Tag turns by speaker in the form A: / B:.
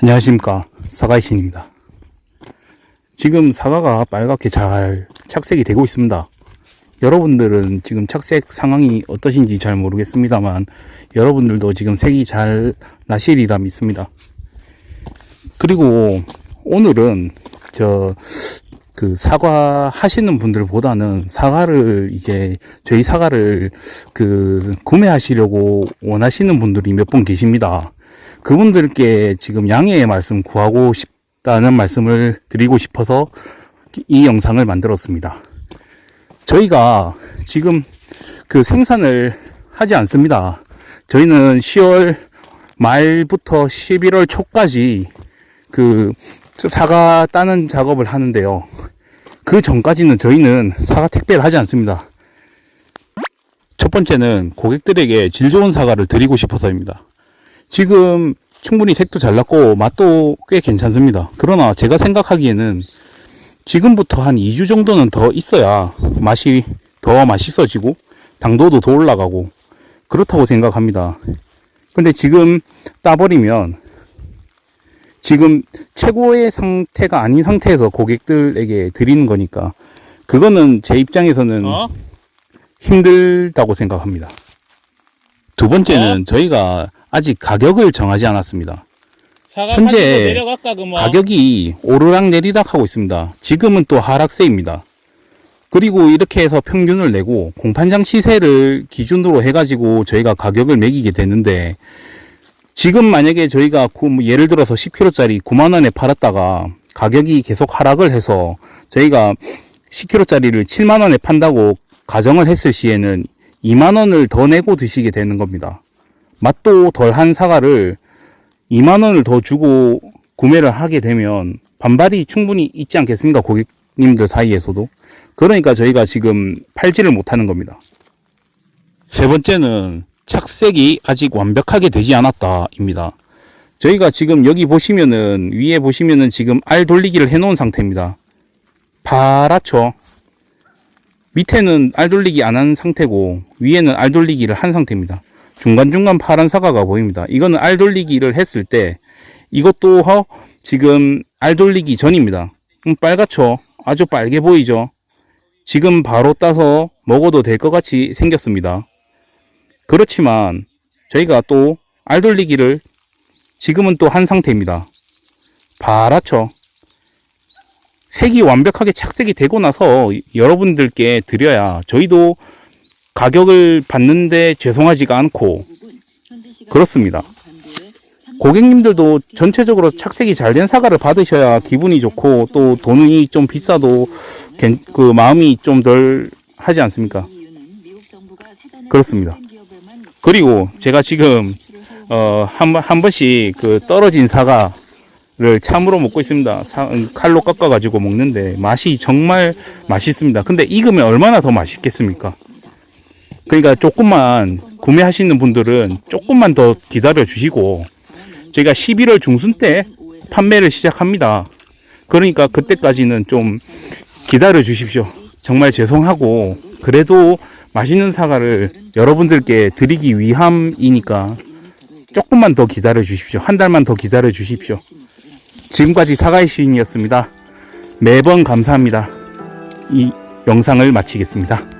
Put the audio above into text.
A: 안녕하십니까. 사과의 신입니다. 지금 사과가 빨갛게 잘 착색이 되고 있습니다. 여러분들은 지금 착색 상황이 어떠신지 잘 모르겠습니다만 여러분들도 지금 색이 잘 나시리라 믿습니다. 그리고 오늘은 저 그 사과 하시는 분들보다는 사과를 이제 저희 사과를 그 구매하시려고 원하시는 분들이 몇 분 계십니다. 그분들께 지금 양해의 말씀 구하고 싶다는 말씀을 드리고 싶어서 이 영상을 만들었습니다. 저희가 지금 그 생산을 하지 않습니다. 저희는 10월 말부터 11월 초까지 그 사과 따는 작업을 하는데요. 그 전까지는 저희는 사과 택배를 하지 않습니다. 첫 번째는 고객들에게 질 좋은 사과를 드리고 싶어서입니다. 지금 충분히 색도 잘 났고 맛도 꽤 괜찮습니다. 그러나 제가 생각하기에는 지금부터 한 2주 정도는 더 있어야 맛이 더 맛있어지고 당도도 더 올라가고 그렇다고 생각합니다. 근데 지금 따버리면 지금 최고의 상태가 아닌 상태에서 고객들에게 드리는 거니까 그거는 제 입장에서는
B: 어?
A: 힘들다고 생각합니다. 두 번째는 저희가 아직 가격을 정하지 않았습니다.
B: 사과
A: 현재
B: 현재 내려갈까 그뭐
A: 가격이 오르락 내리락 하고 있습니다. 지금은 또 하락세입니다. 그리고 이렇게 해서 평균을 내고 공판장 시세를 기준으로 해가지고 저희가 가격을 매기게 되는데 지금 만약에 저희가 구- 뭐 예를 들어서 10kg짜리 9만 원에 팔았다가 가격이 계속 하락을 해서 저희가 10kg짜리를 7만 원에 판다고 가정을 했을 시에는 2만 원을 더 내고 드시게 되는 겁니다. 맛도 덜한 사과를 2만 원을 더 주고 구매를 하게 되면 반발이 충분히 있지 않겠습니까? 고객님들 사이에서도. 그러니까 저희가 지금 팔지를 못하는 겁니다. 세 번째는 착색이 아직 완벽하게 되지 않았다입니다. 저희가 지금 여기 보시면은 위에 보시면은 지금 알 돌리기를 해 놓은 상태입니다. 파랗죠? 밑에는 알 돌리기 안 한 상태고 위에는 알 돌리기를 한 상태입니다. 중간중간 파란 사과가 보입니다. 이거는 알 돌리기를 했을 때 이것도 허 지금 알 돌리기 전입니다. 음, 빨갛죠? 아주 빨개 보이죠? 지금 바로 따서 먹어도 될 것 같이 생겼습니다. 그렇지만 저희가 또 알 돌리기를 지금은 또 한 상태입니다. 파랗죠? 색이 완벽하게 착색이 되고 나서 여러분들께 드려야 저희도 가격을 받는데 죄송하지가 않고 그렇습니다. 고객님들도 전체적으로 착색이 잘 된 사과를 받으셔야 기분이 좋고 또 돈이 좀 비싸도 괜- 그 마음이 좀 덜 하지 않습니까? 그렇습니다. 그리고 제가 지금 어 한 한 번씩 그 떨어진 사과 를 참으로 먹고 있습니다. 사- 음, 칼로 깎아 가지고 먹는데 맛이 정말 맛있습니다. 근데 익으면 얼마나 더 맛있겠습니까? 그러니까 조금만 구매하시는 분들은 조금만 더 기다려 주시고 저희가 11월 중순 때 판매를 시작합니다. 그러니까 그때까지는 좀 기다려 주십시오. 정말 죄송하고 그래도 맛있는 사과를 여러분들께 드리기 위함이니까 조금만 더 기다려 주십시오. 한 달만 더 기다려 주십시오. 지금까지 사과의 시인이었습니다. 매번 감사합니다. 이 영상을 마치겠습니다.